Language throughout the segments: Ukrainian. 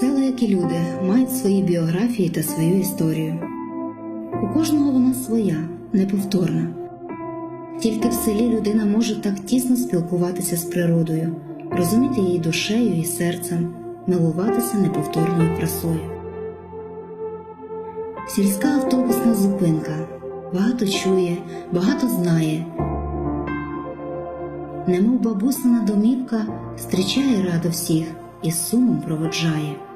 Села, як і люди, мають свої біографії та свою історію. У кожного вона своя, неповторна. Тільки в селі людина може так тісно спілкуватися з природою, розуміти її душею і серцем, милуватися неповторною красою. Сільська автобусна зупинка багато чує, багато знає. Немов бабусина домівка зустрічає радо всіх і сумом проводжає.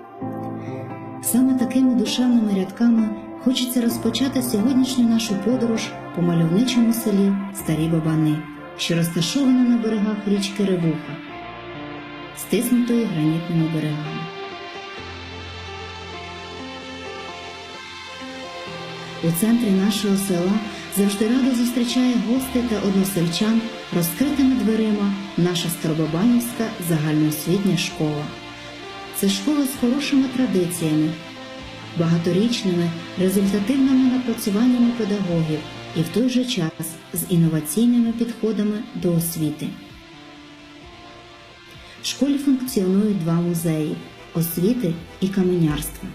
Саме такими душевними рядками хочеться розпочати сьогоднішню нашу подорож по мальовничому селі Старі Бабани, що розташоване на берегах річки Ревуха, стиснутої гранітними берегами. У центрі нашого села завжди радо зустрічає гостей та односельчан розкритими дверима наша Старобабанівська загальноосвітня школа. Це школа з хорошими традиціями, багаторічними результативними напрацюваннями педагогів і в той же час з інноваційними підходами до освіти. В школі функціонують два музеї освіти і каменярства.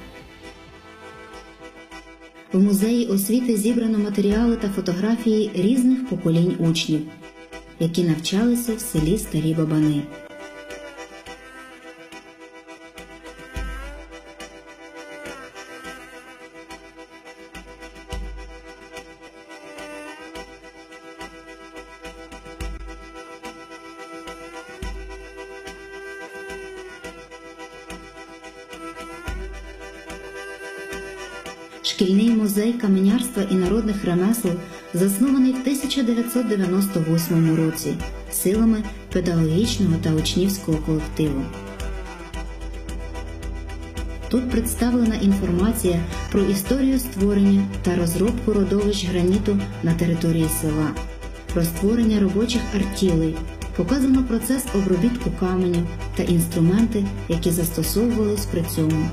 В музеї освіти зібрано матеріали та фотографії різних поколінь учнів, які навчалися в селі Старі Бабани. Шкільний музей каменярства і народних ремесел заснований в 1998 році силами педагогічного та учнівського колективу. Тут представлена інформація про історію створення та розробку родовищ граніту на території села, про створення робочих артілей, показано процес обробітку каменю та інструменти, які застосовувались при цьому.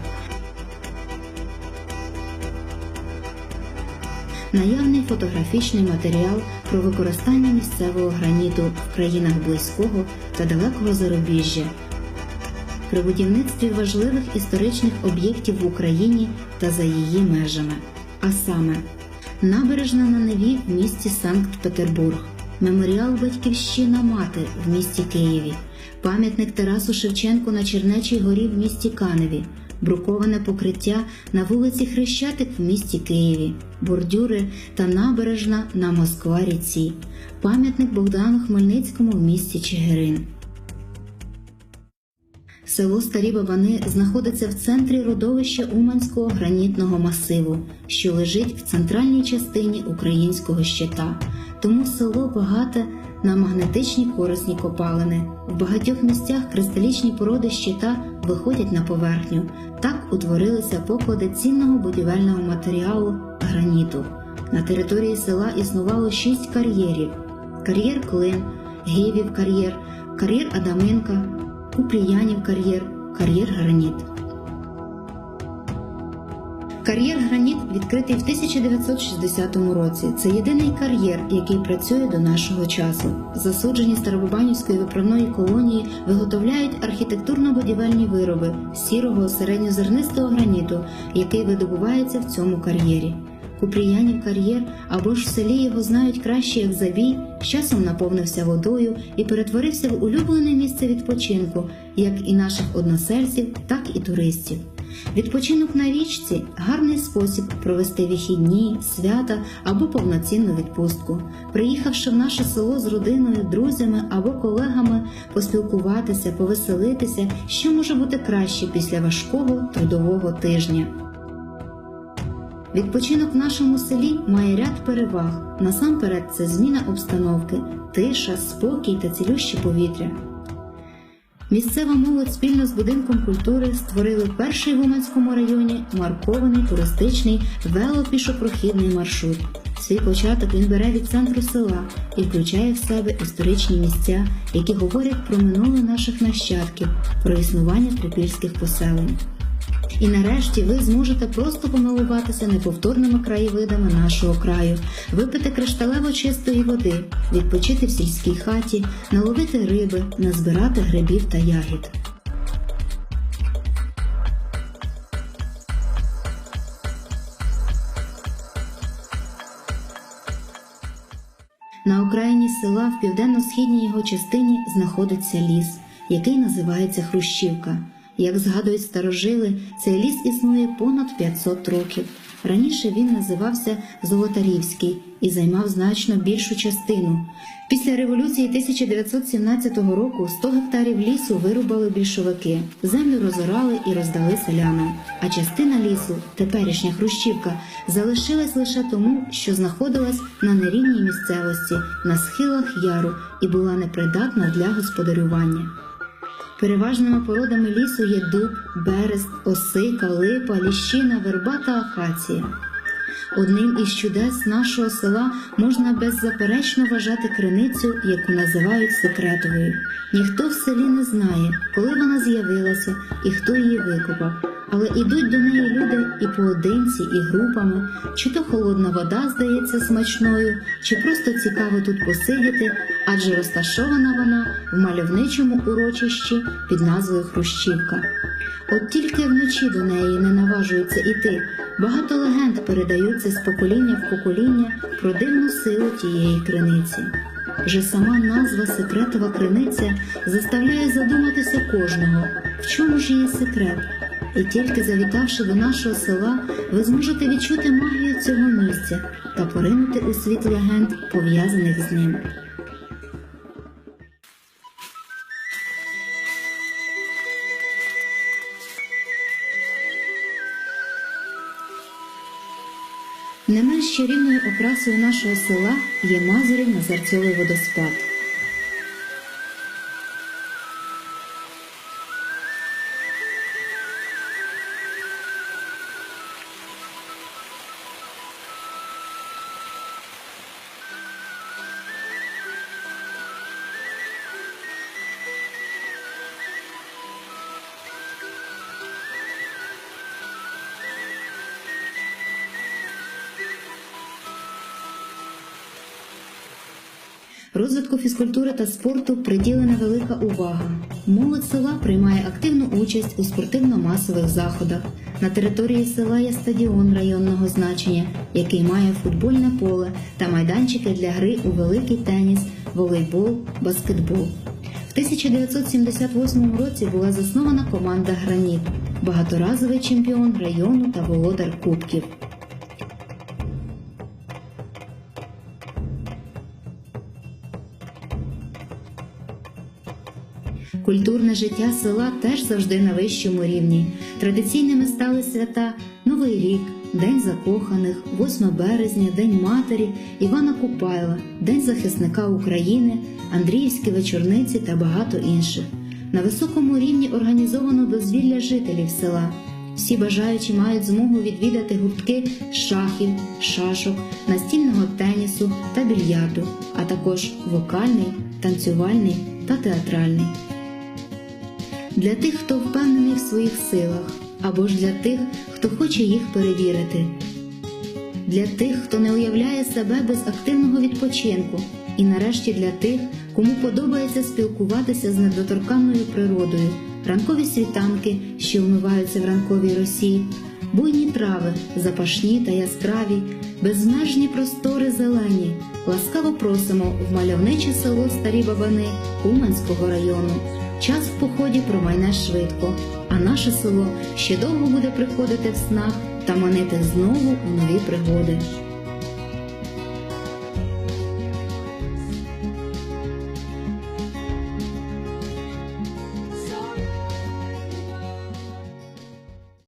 Наявний фотографічний матеріал про використання місцевого граніту в країнах близького та далекого зарубіжжя, при будівництві важливих історичних об'єктів в Україні та за її межами, а саме набережна на Неві в місті Санкт-Петербург, меморіал Батьківщина Мати в місті Києві, пам'ятник Тарасу Шевченку на Чернечій горі в місті Каневі бруковане покриття на вулиці Хрещатик в місті Києві, бордюри та набережна на Москва-ріці, пам'ятник Богдану Хмельницькому в місті Чигирин. Село Старі Бабани знаходиться в центрі родовища Уманського гранітного масиву, що лежить в центральній частині українського щита. Тому село багате на магнетичні корисні копалини. В багатьох місцях кристалічні породи щита виходять на поверхню. Так утворилися поклади цінного будівельного матеріалу граніту. На території села існувало шість кар'єрів: кар'єр Клин, Гівів кар'єр, кар'єр Адаменка, Купріянів кар'єр, кар'єр Граніт. Кар'єр Граніт відкритий в 1960 році. Це єдиний кар'єр, який працює до нашого часу. Засуджені Старобубанівської виправної колонії виготовляють архітектурно-будівельні вироби сірого середньозернистого граніту, який видобувається в цьому кар'єрі. Купріянів кар'єр або ж в селі його знають краще як забій, з часом наповнився водою і перетворився в улюблене місце відпочинку, як і наших односельців, так і туристів. Відпочинок на річці гарний спосіб провести вихідні, свята або повноцінну відпустку. Приїхавши в наше село з родиною, друзями або колегами, поспілкуватися, повеселитися, що може бути краще після важкого трудового тижня. Відпочинок в нашому селі має ряд переваг. Насамперед, це зміна обстановки, тиша, спокій та цілюще повітря. Місцева молодь спільно з будинком культури створили перший в Уманському районі маркований туристичний велопішопрохідний маршрут. Свій початок він бере від центру села і включає в себе історичні місця, які говорять про минуле наших нащадків, про існування трипільських поселень. І нарешті ви зможете просто помилуватися неповторними краєвидами нашого краю, випити кришталево чистої води, відпочити в сільській хаті, наловити риби, назбирати грибів та ягід. На окраїні села в південно-східній його частині знаходиться ліс, який називається Хрущівка. Як згадують старожили, цей ліс існує понад 500 років. Раніше він називався Золотарівський і займав значно більшу частину. Після революції 1917 року 100 гектарів лісу вирубали більшовики, землю розорали і роздали селянам. А частина лісу, теперішня Хрущівка, залишилась лише тому, що знаходилась на нерівній місцевості на схилах яру і була непридатна для господарювання. Переважними породами лісу є дуб, берест, осика, липа, ліщина, верба та акація. Одним із чудес нашого села можна беззаперечно вважати криницю, яку називають секретовою. Ніхто в селі не знає, коли вона з'явилася і хто її викопав. Але ідуть до неї люди і поодинці, і групами, чи то холодна вода здається смачною, чи просто цікаво тут посидіти, адже розташована вона в мальовничому урочищі під назвою Хрущівка. От тільки вночі до неї не наважуються іти. Багато легенд передаються з покоління в покоління про дивну силу тієї криниці. Вже сама назва секретова криниця заставляє задуматися кожного, в чому ж її секрет. І тільки завітавши до нашого села, ви зможете відчути магію цього місця та поринути у світ легенд, пов'язаних з ним. Не менш чарівною окрасою нашого села є Мазурів Назарцьовий водоспад. Розвитку фізкультури та спорту приділена велика увага. Молодь села приймає активну участь у спортивно-масових заходах. На території села є стадіон районного значення, який має футбольне поле та майданчики для гри у великий теніс, волейбол, баскетбол. В 1978 році була заснована команда Граніт, багаторазовий чемпіон району та володар кубків. Культурне життя села теж завжди на вищому рівні. Традиційними стали свята Новий рік, День закоханих, 8 березня, День матері, Івана Купайла, День захисника України, Андріївські вечорниці та багато інших. На високому рівні організовано дозвілля жителів села. Всі бажаючі мають змогу відвідати гуртки шахів, шашок, настільного тенісу та більярду, а також вокальний, танцювальний та театральний. Для тих, хто впевнений в своїх силах, або ж для тих, хто хоче їх перевірити, для тих, хто не уявляє себе без активного відпочинку, і нарешті для тих, кому подобається спілкуватися з недоторканною природою, ранкові світанки, що вмиваються в ранковій росі, буйні трави, запашні та яскраві, безмежні простори зелені. Ласкаво просимо в мальовниче село Старі Бабани Уманського району. Час в поході промайне швидко, а наше село ще довго буде приходити в снах та манити знову у нові пригоди.